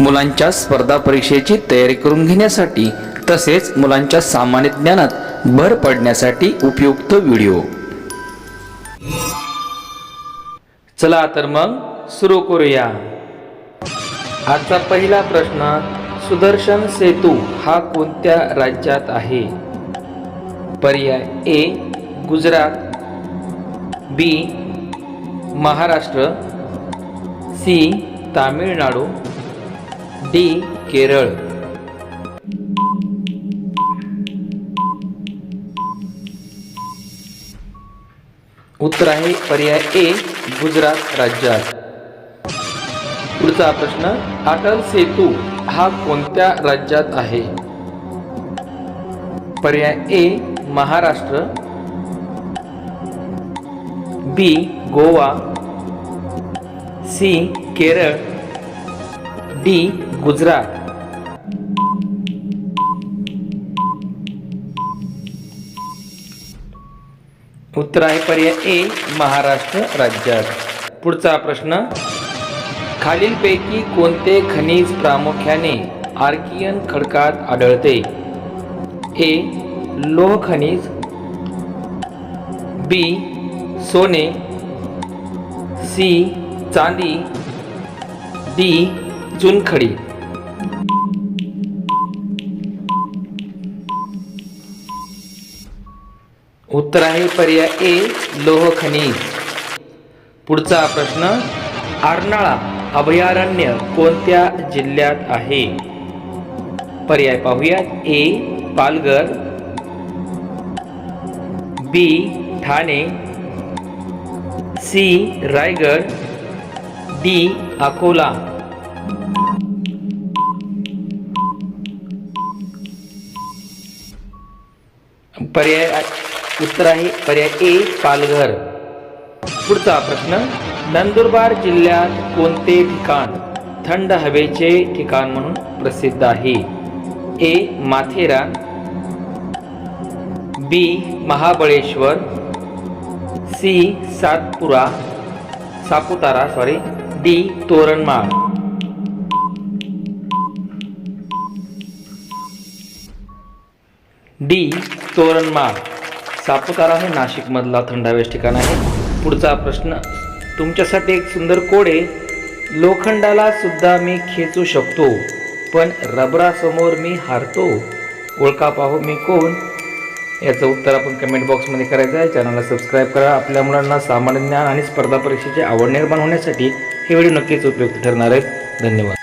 मुलांच्या स्पर्धा परीक्षेची तयारी करून घेण्यासाठी तसेच मुलांच्या सामान्य ज्ञानात भर पडण्यासाठी उपयुक्त व्हिडिओ. चला तर मग सुरू करूया. आजचा पहिला प्रश्न सुदर्शन सेतू हा कोणत्या राज्यात आहे? पर्याय A Gujarat. B Maharashtra. C Tamil Nadu. D Kerala. उत्तर आहे पर्याय ए गुजरात राज्यात. पुढचा प्रश्न अटल सेतू हा कोणत्या राज्यात आहे? पर्याय A Maharashtra. B Goa. C Kerala. D Gujarat. उत्तर आहे पर्याय ए महाराष्ट्र राज्यात. पुढचा प्रश्न खालीलपैकी कोणते खनिज प्रामुख्याने आर्कियन खडकात आढळते? ए लोह खनिज. बी सोने. सी चांदी. डी चुनखडी उत्तर आहे पर्याय ए लोह खनिज. पुढचा प्रश्न आरनाळा अभयारण्य कोणत्या जिल्ह्यात आहे? पर्याय पाहूयात A Palghar. B Thane. C Raigad. D Akola. पर्याय उत्तर आहे पर्याय ए पालघर. पुढचा प्रश्न नंदुरबार जिल्ह्यात कोणते ठिकाण थंड हवेचे ठिकाण म्हणून प्रसिद्ध आहे? A Matheran. B Mahabaleshwar. C Satpura. Saputara sorry D Toranmal. D Toranmal. Saputara हे नाशिकमधला थंड ठिकाण आहे. पुढचा प्रश्न तुमच्यासाठी एक सुंदर कोडे लोखंडाला सुद्धा मी खेचू शकतो पण रबरासमोर मी हारतो. ओळखा पाहू मी कोण? याचं उत्तर आपण कमेंट बॉक्समध्ये करायचं आहे. चॅनलला सबस्क्राईब करा. आपल्या मुलांना सामान्य ज्ञान आणि स्पर्धा परीक्षेची आवड निर्माण होण्यासाठी हे व्हिडिओ नक्कीच उपयुक्त ठरणार आहेत. धन्यवाद.